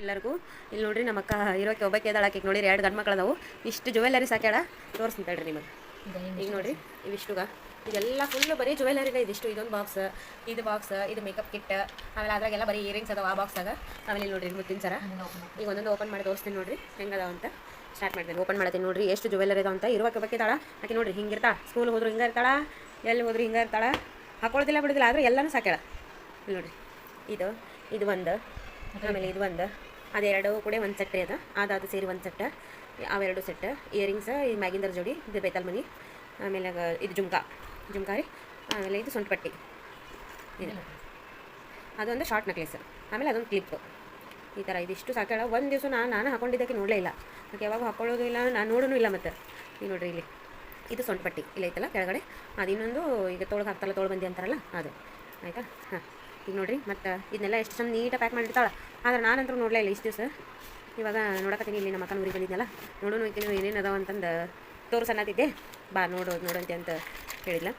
ಎಲ್ಲರಿಗೂ. ಇಲ್ಲಿ ನೋಡ್ರಿ ನಮ್ಮ ಅಕ್ಕ ಇರೋಕೆ ಒಬ್ಬಕ್ಕೆ ನೋಡಿ ನೋಡಿರಿ ಎರಡು ಗಂಡು ಮಕ್ಕಳು ಅದಾವು ಇಷ್ಟು ಜುವೆಲ್ಲರಿ ಸಾಕ್ಯಾಡ ತೋರಿಸ್ತೀನಿ ತಡ್ರಿ ನಿಮಗೆ. ಈಗ ನೋಡ್ರಿ ಇವಿಷ್ಟುಗ ಇದೆಲ್ಲ ಫುಲ್ ಬರೀ ಜುವೆಲ್ಲರಿಗ ಇದಿಷ್ಟು. ಇದೊಂದು ಬಾಕ್ಸ್ ಇದು ಬಾಕ್ಸ್ ಇದು ಮೇಕಪ್ ಕಿಟ್ ಆಮೇಲೆ ಅದ್ರಾಗೆಲ್ಲ ಬರೀ ಇಯರಿಂಗ್ಸ್ ಅದಾವ ಆ ಬಾಕ್ಸಾಗ ಆಮೇಲೆ ಇಲ್ಲಿ ನೋಡ್ರಿ ಮುತ್ತಿನ ಸರ. ಈಗ ಒಂದೊಂದು ಓಪನ್ ಮಾಡಿ ತೋರಿಸ್ತೀನಿ ನೋಡ್ರಿ, ಹೆಂಗದಾವ ಅಂತ. ಸ್ಟಾರ್ಟ್ ಮಾಡ್ತೀನಿ ಓಪನ್ ಮಾಡ್ತೀನಿ ನೋಡ್ರಿ, ಎಷ್ಟು ಜುವೆಲ್ಲರಿ ಅದಾವ ಅಂತ. ಇರುವಕ್ಕೆ ಒಬ್ಬಕ್ಕಿದಾಳ ಆಕೆ ನೋಡ್ರಿ ಹಿಂಗಿರ್ತಾ ಸ್ಕೂಲ್ ಹೋದ್ರು ಹಿಂಗೆ ಇರ್ತಾಳ, ಎಲ್ಲಿ ಹೋದ್ರು ಹಿಂಗೆ ಇರ್ತಾಳ. ಹಾಕೊಳ್ಳೋದಿಲ್ಲ ಬಿಡೋದಿಲ್ಲ, ಆದ್ರೆ ಎಲ್ಲನೂ ಸಾಕ್ಯಾಳ. ನೋಡ್ರಿ, ಇದು ಇದು ಒಂದು, ಆಮೇಲೆ ಇದು ಒಂದು. ಅದೆರಡು ಕೂಡ ಒಂದು ಸೆಟ್ ಅದ. ಅದಾದ ಸೇರಿ ಒಂದು ಸೆಟ್ ಅವೆರಡು ಸೆಟ್ ಇಯರಿಂಗ್ಸ್ ಈ ಮ್ಯಾಗಿಂದರ ಜೋಡಿ, ಇದು ಬೇತಾಲ್ ಮನಿ. ಆಮೇಲೆ ಇದು ಜುಮ್ಕಾ. ಜುಮ್ಕಾ ರೀ. ಆಮೇಲೆ ಇದು ಸೊಂಟಪಟ್ಟಿ ಇದು. ಅದೊಂದು ಶಾರ್ಟ್ ನೆಕ್ಲೆಸ್ ಆಮೇಲೆ ಅದೊಂದು ಕ್ಲಿಪ್ ಈ ಥರ ಇದಿಷ್ಟು ಸಾಕಾಳ ಒಂದು ದಿವಸ ನಾನು ನಾನು ಹಾಕೊಂಡಿದ್ದಕ್ಕೆ ನೋಡಲೇ ಇಲ್ಲ. ಯಾಕೆ ಯಾವಾಗ ಹಾಕೊಳ್ಳೋದು ಇಲ್ಲ, ನಾನು ನೋಡೋನು ಇಲ್ಲ ಮತ್ತೆ. ಈಗ ನೋಡಿರಿ ಇಲ್ಲಿ. ಇದು ಸೊಂಟಪಟ್ಟಿ ಇಲ್ಲ ಕೆಳಗಡೆ. ಅದು ಇನ್ನೊಂದು ಈಗ ತೊಳಗೆ ಹಾಕ್ತಲ್ಲ ತೋಳು ಬಂದಿ ಅಂತಾರಲ್ಲ, ಅದು. ಆಯಿತಾ? ಹಾಂ. ಈಗ ನೋಡ್ರಿ. ಮತ್ತು ಇದನ್ನೆಲ್ಲ ಎಷ್ಟು ಚಂದ ನೀಟಾಗಿ ಪ್ಯಾಕ್ ಮಾಡಿರ್ತಾಳೆ. ಆದ್ರೆ ನಾನಂತರೂ ನೋಡಲೇ ಇಲ್ಲ ಇಷ್ಟು ದಿವಸ. ಇವಾಗ ನೋಡಕತ್ತೀನಿ ಇಲ್ಲಿ ನಮ್ಮ ಅಕ್ಕನ ಊರಿಗೆ ಬಂದಿದ್ನಲ್ಲ. ನೋಡೋಣ ಈಕಿನ ಏನೇನು ಅದಾವ ಅಂತಂದು ತೋರಿಸನ್ನತ್ತಿದ್ದೆ ಬಾ ನೋಡು ನೋಡಂತೆ ಅಂತ ಹೇಳಿಲ್ಲ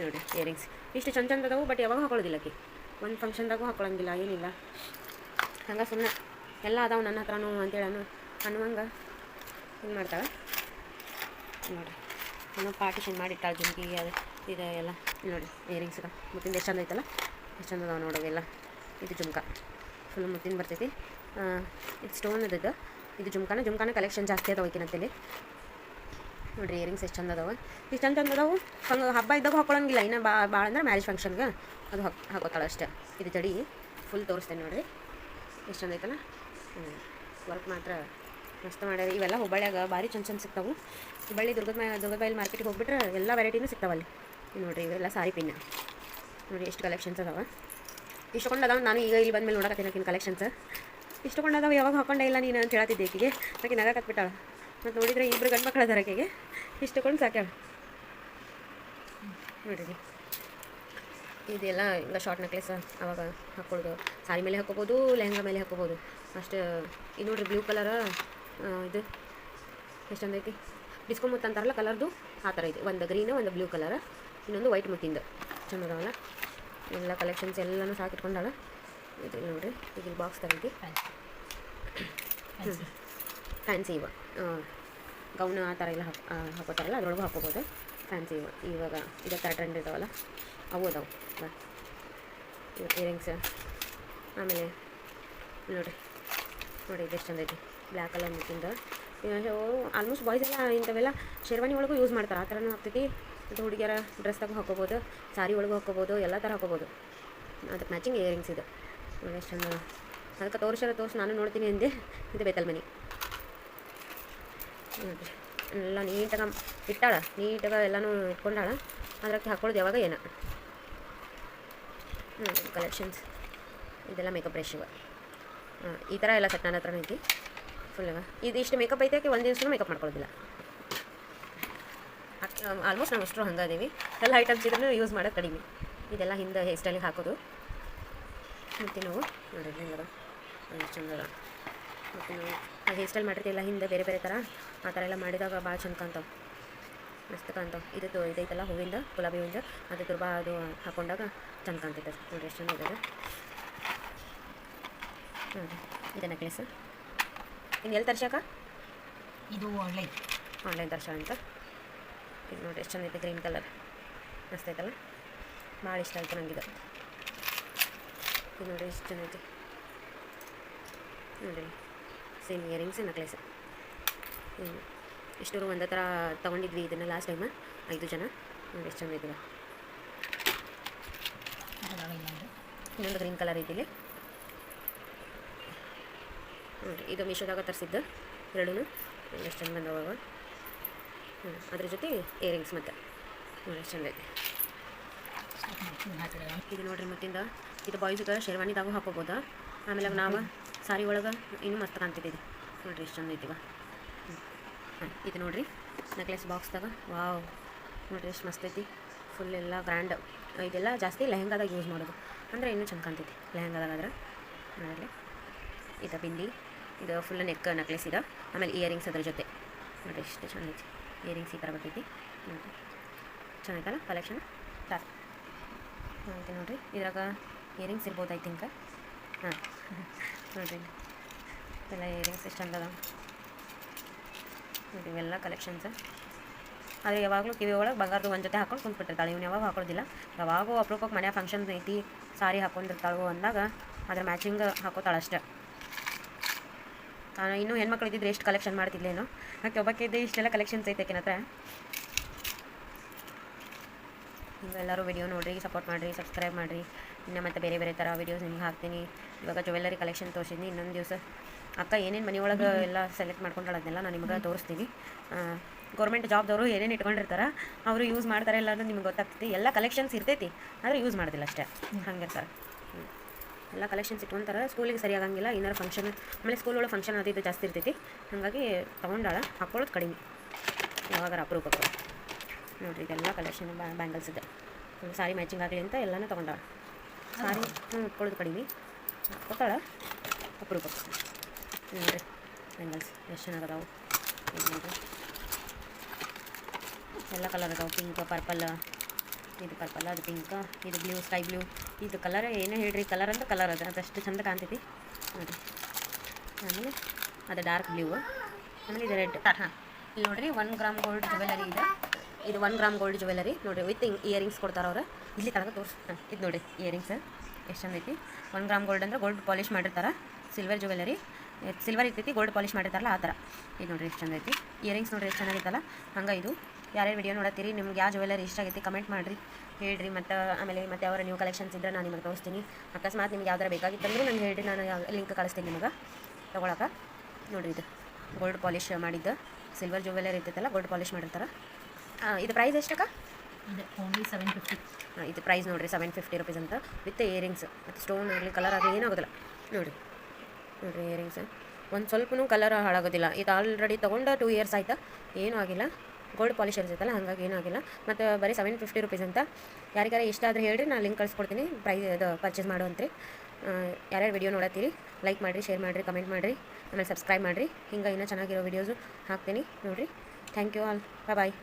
ನೋಡಿ ಇಯರಿಂಗ್ಸ್ ಇಷ್ಟು ಚಂದ ಚಂದ ಅದಾವು ಬಟ್ ಯಾವಾಗ ಹಾಕೊಳ್ಳೋದಿಲ್ಲ ಆಕಿ ಒಂದು ಫಂಕ್ಷನ್ದಾಗೂ ಹಾಕೊಳ್ಳಂಗಿಲ್ಲ, ಏನಿಲ್ಲ. ಹಂಗೆ ಸುಮ್ಮನೆ ಎಲ್ಲ ಅದಾವೆ ನನ್ನ ಹತ್ರನೂ ಅಂತೇಳಿ ಅನ್ನು ಅನ್ನುವಂಗೆ ಇದು ಮಾಡ್ತಾಳೆ. ನೋಡಿ ನಾನು ಪಾರ್ಟಿಷನ್ ಮಾಡಿಟ್ಟಾಳೆ ಜುಮ್ಕಿ ಅದು ಇದು ಎಲ್ಲ. ನೋಡಿ ಇಯರಿಂಗ್ಸ್ ಮುತ್ತಿಂದ ಎಷ್ಟು ಚಂದ ಐತಲ್ಲ. ಎಷ್ಟು ಚಂದ ಅದಾವೆ ನೋಡೋದಿಲ್ಲ. ಇದು ಜುಮ್ಕ. ಫುಲ್ ಮುತ್ತಿನ ಬರ್ತೈತಿ. ಇದು ಸ್ಟೋನ್ ಇದ್ದದ್ದು. ಇದು ಜುಮ್ಕಾನ. ಜುಮ್ಕಾನ ಕಲೆಕ್ಷನ್ ಜಾಸ್ತಿ ಅದಾವೆ ಈಕಿನಂತೇಳಿ ನೋಡಿರಿ ಇಯರಿಂಗ್ಸ್ ಎಷ್ಟು ಚಂದ ಅದಾವೆ. ಇಷ್ಟು ಚಂದ ಚಂದ ಅದಾವು. ಹಂಗೆ ಹಬ್ಬ ಇದ್ದಾಗ ಹಾಕೊಳ್ಳೋಂಗಿಲ್ಲ ಇನ್ನು ಬಾ ಭಾಳ ಅಂದ್ರೆ ಮ್ಯಾರೇಜ್ ಫಂಕ್ಷನ್ಗೆ ಅದು ಹಾಕ್, ಹಾಕೋತಾಳೆ ಅಷ್ಟೇ. ಇದು ಜಡಿ ಫುಲ್ ತೋರಿಸ್ತೇನೆ ನೋಡ್ರಿ. ಎಷ್ಟು ಚಂದ ಐತಲ್ಲ? ವರ್ಕ್ ಮಾತ್ರ ಮಸ್ತ್ ಮಾಡ್ಯಾರ. ಇವೆಲ್ಲ ಹುಬ್ಬಳ್ಳಿಯಾಗ ಭಾರಿ ಚಂದ ಚಂದ ಸಿಗ್ತಾವು. ಹುಬ್ಬಳ್ಳಿ ದುರ್ಗದ ದುರ್ಗದ ಬೈಲ್ ಮಾರ್ಕೆಟಿಗೆ ಹೋಗ್ಬಿಟ್ರೆ ಎಲ್ಲ ವೆರೈಟಿನೂ ಸಿಗ್ತಾವಲ್ಲಿ. ನೋಡ್ರಿ, ಇವೆಲ್ಲ ಸಾರಿ ಪಿನ್ನ. ನೋಡಿ, ಎಷ್ಟು ಕಲೆಕ್ಷನ್ಸ್ ಅದಾವ. ಇಷ್ಟೊಂದು ಕೊಂಡದಾವ ನಾನು ಈಗ ಇಲ್ಲಿ ಬಂದ್ಮೇಲೆ ನೋಡಕತ್ತೀನಿ ಕಲೆಕ್ಷನ್ಸ್ ಇಷ್ಟೊಂದು ಅದಾವ ಯಾವಾಗ ಹಾಕೊಂಡೆ ಇಲ್ಲ ನೀನು ಅಂತ ಹೇಳ್ತಿದ್ದೆ ಆಕಿಗೆ ಆಕೆ ನಗಕತ್ಬಿಟ್ಟಾಳ ಮತ್ತು ನೋಡಿದ್ರೆ ಇಬ್ಬರು ಗಂಡು ಮಕ್ಕಳು ಅದಾರ ಆಕೆಗೆ. ಇಷ್ಟಕೊಂಡು ಸಾಕ್ಯಾಳ. ನೋಡಿರಿ. ಇದೆಲ್ಲ ಈಗ ಶಾರ್ಟ್ ನೆಕ್ಲೆಸ್ ಅವಾಗ ಹಾಕ್ಕೊಳ್ಳೋದು ಸಾರಿ ಮೇಲೆ ಹಾಕೋಬೋದು, ಲೆಹಂಗಾ ಮೇಲೆ ಹಾಕೋಬೋದು. ಅಷ್ಟು, ಇದು ನೋಡಿರಿ ಬ್ಲೂ ಕಲರ್ ಇದು. ಎಷ್ಟು ಚಂದ ಐತಿ ಡಿಸ್ಕೋ ಮುತ್ತು ಅಂತಾರಲ್ಲ ಕಲರ್ದು ಆ ಥರ ಇದೆ. ಒಂದು ಗ್ರೀನು ಒಂದು ಬ್ಲೂ ಕಲರ್ ಇನ್ನೊಂದು ವೈಟ್ ಮುತ್ತಿಂದು. ಚಂದ ಅದಾವಲ್ಲ ಎಲ್ಲ ಕಲೆಕ್ಷನ್ಸ್ ಎಲ್ಲನೂ ಸಾಕಿಟ್ಕೊಂಡಾಳ ಇದು ನೋಡಿರಿ ಈಗ ಇಲ್ಲಿ ಬಾಕ್ಸ್ ತಗೈತಿ ಫ್ಯಾನ್ಸಿ ಇವ. ಗೌನ ಆ ಥರ ಎಲ್ಲ ಹಾಕ್ ಹಾಕೋತಾರಲ್ಲ, ಅದ್ರೊಳಗೂ ಹಾಕೋಬೋದು. ಫ್ಯಾನ್ಸಿ ಇವ. ಇವಾಗ ಇದೇ ಥರ ಟ್ರೆಂಡ್ ಇದಾವಲ್ಲ, ಅವು ಅದಾವೆ. ಇಯರಿಂಗ್ಸ್ ಆಮೇಲೆ ನೋಡಿರಿ. ನೋಡಿ ಇದೆಷ್ಟು ಚಂದ ಐತಿ ಬ್ಲ್ಯಾಕ್ ಕಲರ್ ಮುತ್ತಿಂದ ಆಲ್ಮೋಸ್ಟ್ ಬಾಯ್ಸ್ ಎಲ್ಲ ಇಂಥವೆಲ್ಲ ಶೇರ್ವಾನಿ ಒಳಗೂ ಯೂಸ್ ಮಾಡ್ತಾರೆ. ಆ ಥರನೂ ಆಗ್ತೈತಿ. ಮತ್ತು ಹುಡುಗಿಯರ ಡ್ರೆಸ್ದಾಗ ಹಾಕೋಬೋದು ಸಾರಿ ಒಳಗೂ ಹಾಕೋಬೋದು ಎಲ್ಲ ಥರ ಹಾಕೋಬೋದು ಅದಕ್ಕೆ ಮ್ಯಾಚಿಂಗ್ ಇಯರಿಂಗ್ಸ್ ಇದು. ಎಷ್ಟು ಅದಕ್ಕೆ ತೋರಿಸ್ಯಾರ ತೋರಿಸಿ ನಾನು ನೋಡ್ತೀನಿ ಅಂದೆ. ಇದು ಬೇತಲ್ ಮನಿ. ಎಲ್ಲ ನೀಟಾಗ ಇಟ್ಟಾಳ. ನೀಟಾಗ ಎಲ್ಲನೂ ಇಟ್ಕೊಂಡಾಳ. ಅದಕ್ಕೆ ಹಾಕೊಳ್ಳೋದು ಯಾವಾಗ ಏನ? ಹ್ಞೂ ಕಲೆಕ್ಷನ್ಸ್ ಇದೆಲ್ಲ ಮೇಕಪ್ ಬ್ರಷ್ ಇವ. ಹಾಂ ಈ ಥರ ಎಲ್ಲ ಸೆಟ್ ನನ್ನ ಹತ್ರನೇ ಐತಿ. ಫುಲ್ ಇದು ಇಷ್ಟು ಮೇಕಪ್ ಐತೆ ಒಂದು ದಿವಸನೂ ಮೇಕಪ್ ಮಾಡ್ಕೊಳ್ಳೋದಿಲ್ಲ. ಆಲ್ಮೋಸ್ಟ್ ನಾವು ಅಷ್ಟು ಹಂಗೆ ಅದೀವಿ ಎಲ್ಲ ಐಟಮ್ಸ್ ಇದ್ರೂ ಯೂಸ್ ಮಾಡೋದು ಕಡಿಮೆ. ಇದೆಲ್ಲ ಹಿಂದೆ ಹೇರ್ ಸ್ಟೈಲಿಗೆ ಹಾಕೋದು. ಮತ್ತು ನಾವು ನೋಡಿರಿ ಹೆಂಗದ ಎಷ್ಟು ಮತ್ತು ನಾವು ಹೇರ್ ಸ್ಟೈಲ್ ಮಾಡಿರ್ತಿಲ್ಲ ಹಿಂದೆ ಬೇರೆ ಬೇರೆ ಥರ ಆ ಥರ ಎಲ್ಲ ಮಾಡಿದಾಗ ಭಾಳ ಚಂದ ಕಾಣ್ತಾವೆ. ಮಸ್ತ್ ಕಾಣ್ತಾವೆ. ಇದು ಇದೈತಲ್ಲ ಹೂವಿಂದ ಗುಲಾಬಿ ಹೂವಿಂದ. ಅದು ದುರ್ಬಾ ಅದು ಹಾಕೊಂಡಾಗ ಚಂದ ಕಾಣ್ತೈತೆ ನೋಡಿರಿ ಎಷ್ಟು ಚಂದ ಇದೆ ಹ್ಞೂ ಇದು ನೆಕ್ಲೆಸ್ ಇನ್ನು ಎಲ್ಲಿ ತರ್ಸಕ ಇದು ಆನ್ಲೈನ್ ಆನ್ಲೈನ್ ತರ್ಸ ಅಂತ ಇದು ನೋಡಿ, ಎಷ್ಟು ಚೆನ್ನಾಗಿದೆ ಗ್ರೀನ್ ಕಲರ್. ಮಸ್ತ್ ಐತಲ್ಲ? ಭಾಳ ಇಷ್ಟ ಆಯಿತು ನನಗಿದು ಇದು ನೋಡಿ, ಎಷ್ಟು ಚೆನ್ನಾಗಿದೆ. ನೋಡಿ ಸೇಮ್ ಇಯರಿಂಗ್ಸ್ ನೆಕ್ಲೆಸ್ ಇಷ್ಟರು ಒಂದೇ ಥರ ತೊಗೊಂಡಿದ್ವಿ ಇದನ್ನು ಲಾಸ್ಟ್ ಟೈಮ ಐದು ಜನ. ನೋಡಿ, ಎಷ್ಟು ಚೆಂದ ಇನ್ನೊಂದು ಗ್ರೀನ್ ಕಲರ್ ಇದ್ದಿಲ್ಲ ನೋಡಿ, ಇದು ಮೀಶೋದಾಗ ತರಿಸಿದ್ದು. ಎರಡೂ ಎಷ್ಟು ಚೆಂದ ಬಂದವ ಹ್ಞೂ ಅದ್ರ ಜೊತೆ ಇಯರಿಂಗ್ಸ್ ಮತ್ತು. ನೋಡಿ ಚಂದ ಐತಿ. ಇದು ನೋಡ್ರಿ ಮತ್ತಿಂದ, ಇದು ಬಾಯ್ಸ್ಗೆ ಶೇರ್ವಾನಿದಾಗೂ ಹಾಕೋಬೋದ? ಆಮೇಲೆ ನಾವು ಸಾರಿ ಒಳಗೆ ಇನ್ನೂ ಮಸ್ತ್ ಕಾಣ್ತಿದ್ದಿದೆ ನೋಡ್ರಿ, ಎಷ್ಟು ಚಂದ ಐತಿವ ಹಾಂ ಇದು ನೋಡ್ರಿ ನೆಕ್ಲೆಸ್ ಬಾಕ್ಸ್ದಾಗ ವಾವ್ ನೋಡ್ರಿ, ಎಷ್ಟು ಮಸ್ತ್ ಐತಿ. ಫುಲ್ ಎಲ್ಲ ಗ್ರ್ಯಾಂಡ್ ಇದೆಲ್ಲ ಜಾಸ್ತಿ ಲೆಹಂಗಾದಾಗ ಯೂಸ್ ಮಾಡೋದು. ಅಂದರೆ ಇನ್ನೂ ಚಂದ ಕಾಣ್ತೈತಿ ಲೆಹಂಗಾದಾಗ ಆದ್ರೆ. ಆಮೇಲೆ ಇದು ಬಿಂದಿ. ಇದು ಫುಲ್ ನೆಕ್ ನೆಕ್ಲೆಸ್ ಇದೆ. ಆಮೇಲೆ ಇಯರಿಂಗ್ಸ್ ಅದ್ರ ಜೊತೆ. ನೋಡ್ರಿ, ಎಷ್ಟು ಚೆನ್ನಾಗೈತಿ ಇಯರಿಂಗ್ಸ್ ಈ ಥರ ಬರ್ತೈತಿ ನೋಡಿರಿ ಚೆನ್ನಾಗಲ್ಲ ಕಲೆಕ್ಷನ್ ಸಾಕು. ಆಯ್ತು ನೋಡಿರಿ, ಇದ್ರಾಗ ಇಯರಿಂಗ್ಸ್ ಇರ್ಬೋದು ಐ ತಿಂಕ ಹಾಂ. ನೋಡಿರಿ, ಎಲ್ಲ ಇಯರಿಂಗ್ಸ್ ಎಷ್ಟು ಚಂದ ನೋಡಿ ಇವೆಲ್ಲ ಕಲೆಕ್ಷನ್ಸ್ ಆದರೆ ಯಾವಾಗಲೂ ಕಿವಿ ಒಳಗೆ ಬಂಗಾರದು ಒಂದು ಜೊತೆ ಹಾಕೊಂಡು ಕುಂತ್ಬಿಟ್ಟಿರ್ತಾಳೆ. ಇವ್ನು ಯಾವಾಗ ಹಾಕೊಳ್ಳೋದಿಲ್ಲ ಯಾವಾಗೂ ಅಪ್ರೂಪಕ್ಕೆ ಮನೆ ಫಂಕ್ಷನ್ ಐತಿ, ಸಾರಿ ಹಾಕೊಂಡಿರ್ತಾಳು ಅಂದಾಗ, ಅದ್ರ ಮ್ಯಾಚಿಂಗ್ ಹಾಕೋತಾಳೆ ಅಷ್ಟೇ. ನಾನು ಇನ್ನೂ ಹೆಣ್ಮಕ್ಳು ಇದ್ದಿದ್ರೆ ಎಷ್ಟು ಕಲೆಕ್ಷನ್ ಮಾಡ್ತಿದ್ಲೇನು? ಯಾಕೆ ಒಬ್ಬಕ್ಕೆ ಇದ್ದೆ ಇಷ್ಟೆಲ್ಲ ಕಲೆಕ್ಷನ್ಸ್ ಐತೆ ಹತ್ರ. ಹಿಂಗೆ ಎಲ್ಲರೂ ವಿಡಿಯೋ ನೋಡಿರಿ ಸಪೋರ್ಟ್ ಮಾಡಿರಿ ಸಬ್ಸ್ಕ್ರೈಬ್ ಮಾಡಿರಿ. ಇನ್ನು ಮತ್ತೆ ಬೇರೆ ಬೇರೆ ಥರ ವೀಡಿಯೋಸ್ ನಿಮ್ಗೆ ಹಾಕ್ತೀನಿ. ಇವಾಗ ಜುವೆಲ್ಲರಿ ಕಲೆಕ್ಷನ್ ತೋರಿಸಿದ್ನಿ ಇನ್ನೊಂದು ದಿವಸ ಅಕ್ಕ ಏನೇನು ಮನೆಯೊಳಗೆ ಎಲ್ಲ ಸೆಲೆಕ್ಟ್ ಮಾಡ್ಕೊಂಡಾಳ ಅದನ್ನೆಲ್ಲ ನಾನು ನಿಮಗೆ ತೋರಿಸ್ತೀನಿ. ಗೌರ್ಮೆಂಟ್ ಜಾಬ್ದವರು ಏನೇನು ಇಟ್ಕೊಂಡಿರ್ತಾರೆ ಅವರು ಯೂಸ್ ಮಾಡ್ತಾರೆ ಇಲ್ಲ ಅನ್ನೋದು ನಿಮ್ಗೆ ಗೊತ್ತಾಗ್ತೈತಿ. ಎಲ್ಲ ಕಲೆಕ್ಷನ್ಸ್ ಇರ್ತೈತಿ ಆದರೆ ಯೂಸ್ ಮಾಡೋದಿಲ್ಲ ಅಷ್ಟೇ. ಹಂಗಿರ್ತಾರೆ. ಹ್ಞೂ ಎಲ್ಲ ಕಲೆಕ್ಷನ್ಸ್ ಇಟ್ಕೊಂತಾರೆ ಸ್ಕೂಲಿಗೆ ಸರಿಯಾಗಂಗಿಲ್ಲ ಏನಾರು ಫಂಕ್ಷನ್ ಆಮೇಲೆ ಸ್ಕೂಲ್ ಒಳಗೆ ಫಂಕ್ಷನ್ ಅದು ಇದು ಜಾಸ್ತಿ ಇರ್ತೈತಿ. ಹಾಗಾಗಿ ತೊಗೊಂಡಾಳ ಹಾಕ್ಕೊಳ್ಳೋದು ಕಡಿಮೆ. ಯಾವಾಗಾರ ಅಪರೂಪಕ್ಕೆ. ನೋಡಿರಿ, ಇದೆಲ್ಲ ಕಲೆಕ್ಷನ್ ಬ್ಯಾಂಗಲ್ಸ್ ಇದೆ. ಸಾರಿ ಮ್ಯಾಚಿಂಗ್ ಆಗಲಿ ಅಂತ ಎಲ್ಲನೂ ತೊಗೊಂಡಾಳ. ಸಾರಿ ಹ್ಞೂ ಉಟ್ಕೊಳ್ಳೋದು ಕಡಿಮೆ. ಹಾಕೋತಾಳ, ಅಪರೂಪಕ್ಕೆ. ನೋಡಿರಿ ಬ್ಯಾಂಗಲ್ಸ್ ಎಷ್ಟು ಚೆನ್ನಾಗದಾವು. ನೋಡಿರಿ. ಎಲ್ಲ ಕಲರ್ ಅದಾವೆ ಪಿಂಕ್ ಪರ್ಪಲ್ ಇದು ಪರ್ಪಲ್ ಅದು ಪಿಂಕ್ ಇದು ಬ್ಲೂ ಸ್ಕೈ ಬ್ಲೂ ಇದು ಕಲರ್ ಏನೇ ಹೇಳ್ರಿ ಕಲರ್ ಅಂದ್ರೆ ಕಲರ್ ಅದು. ಅದಷ್ಟು ಚಂದ ಕಾಣ್ತೈತಿ. ನೋಡಿ. ಆಮೇಲೆ ಅದು ಡಾರ್ಕ್ ಬ್ಲೂ ಆಮೇಲೆ ಇದು ರೆಡ್ ಹಾಂ. ಇಲ್ಲಿ ನೋಡ್ರಿ ಒನ್ ಗ್ರಾಮ್ ಗೋಲ್ಡ್ ಜ್ಯುವೆಲರಿ ಇದೆ. ಇದು ಒನ್ ಗ್ರಾಮ್ ಗೋಲ್ಡ್ ಜ್ಯುವೆಲರಿ ನೋಡಿರಿ ವಿತ್ ಇಯರಿಂಗ್ಸ್ ಕೊಡ್ತಾರೆ ಅವ್ರು. ಇಲ್ಲಿ ತಳಗ ತೋರಿಸ್. ಇದು ನೋಡಿ ಇಯರಿಂಗ್ಸ್ ಎಷ್ಟು ಚಂದ ಐತಿ. ಒನ್ ಗ್ರಾಮ್ ಗೋಲ್ಡ್ ಅಂದ್ರೆ ಗೋಲ್ಡ್ ಪಾಲಿಷ್ ಮಾಡಿರ್ತಾರೆ. ಸಿಲ್ವರ್ ಜ್ಯುವೆಲರಿ ಸಿಲ್ವರ್ ಇರ್ತೈತಿ ಗೋಲ್ಡ್ ಪಾಲಿಷ್ ಮಾಡಿರ್ತಾರಲ್ಲ, ಆ ಥರ ಇದು ನೋಡಿರಿ, ಎಷ್ಟು ಚಂದ ಐತಿ. ಇಯರಿಂಗ್ಸ್ ನೋಡಿರಿ, ಎಷ್ಟು ಚೆನ್ನಾಗಿತ್ತಲ್ಲ ಹಂಗೆ ಇದು. ಯಾರ್ಯಾರು ವಿಡಿಯೋ ನೋಡತ್ತೀರಿ ನಿಮ್ಗೆ ಯಾವ ಜ್ಯುವೆಲರಿ ಇಷ್ಟ ಆಗೈತಿ ಕಮೆಂಟ್ ಮಾಡಿರಿ ಹೇಳ್ರಿ. ಮತ್ತು ಆಮೇಲೆ ಮತ್ತೆ ಅವರ ನ್ಯೂ ಕಲೆಕ್ಷನ್ಸ್ ಇದ್ದರೆ ನಾನು ನಿಮಗೆ ತೋರಿಸ್ತೀನಿ. ಅಕಸ್ಮಾತ್ ನಿಮ್ಗೆ ಯಾವ್ದಾರು ಬೇಕಾಗಿತ್ತಂದ್ರೆ ನಂಗೆ ಹೇಳ್ರಿ ನಾನು ಲಿಂಕ್ ಕಳಿಸ್ತೀನಿ ನಿಮಗೆ. ತೊಗೊಳಕ್ಕೆ ನೋಡಿರಿ ಇದು ಗೋಲ್ಡ್ ಪಾಲಿಶ್ ಮಾಡಿದ್ದು ಸಿಲ್ವರ್ ಜ್ಯುವೆಲರಿ ಇರ್ತೈತಲ್ಲ ಗೋಲ್ಡ್ ಪಾಲಿಶ್ ಮಾಡಿರ್ತಾರೆ. ಇದು ಪ್ರೈಸ್ ಎಷ್ಟಕ್ಕ? ಓನ್ಲಿ ಸೆವೆನ್ ಫಿಫ್ಟಿ ಹಾಂ ಇದು ಪ್ರೈಸ್ ನೋಡಿರಿ ಸೆವೆನ್ ಫಿಫ್ಟಿ ರುಪೀಸ್ ಅಂತ ವಿತ್ ಇಯರಿಂಗ್ಸ್ ಮತ್ತು ಸ್ಟೋನ್ ಆಗಲಿ ಕಲರ್ ಆಗಲಿ ಏನಾಗೋದಿಲ್ಲ ನೋಡಿ ನೋಡಿರಿ. ಇಯರಿಂಗ್ಸ್ ಒಂದು ಸ್ವಲ್ಪನೂ ಕಲರ್ ಹಾಳಾಗೋದಿಲ್ಲ. ಇದು ಆಲ್ರೆಡಿ ತೊಗೊಂಡು ಟೂ ಇಯರ್ಸ್ ಆಯಿತಾ? ಏನೂ ಆಗಿಲ್ಲ. ಗೋಲ್ಡ್ ಪಾಲಿಶ್ ಇರ್ತೈತಲ್ಲ ಹಾಗಾಗಿ ಏನೂ ಆಗಿಲ್ಲ ಮತ್ತು ಬರೀ ಸೆವೆನ್ ಫಿಫ್ಟಿ ರುಪೀಸ್ ಅಂತ. ಯಾರಿಗಾರ ಇಷ್ಟ ಆದರೆ ಹೇಳಿರಿ, ನಾನು ಲಿಂಕ್ ಕಳಿಸ್ಕೊಡ್ತೀನಿ. ಪ್ರೈಸ್ ಇದು ಪರ್ಚೇಸ್ ಮಾಡುವಂತ್ರಿ ಯಾರ್ಯಾರು ವಿಡಿಯೋ ನೋಡತ್ತೀರಿ ಲೈಕ್ ಮಾಡಿರಿ ಶೇರ್ ಮಾಡಿರಿ ಕಮೆಂಟ್ ಮಾಡಿರಿ, ಆಮೇಲೆ ಸಬ್ಸ್ಕ್ರೈಬ್ ಮಾಡಿರಿ. ಹಿಂಗೆ ಇನ್ನೂ ಚೆನ್ನಾಗಿರೋ ವೀಡಿಯೋಸು ಹಾಕ್ತೀನಿ ನೋಡಿರಿ. Thank you all bye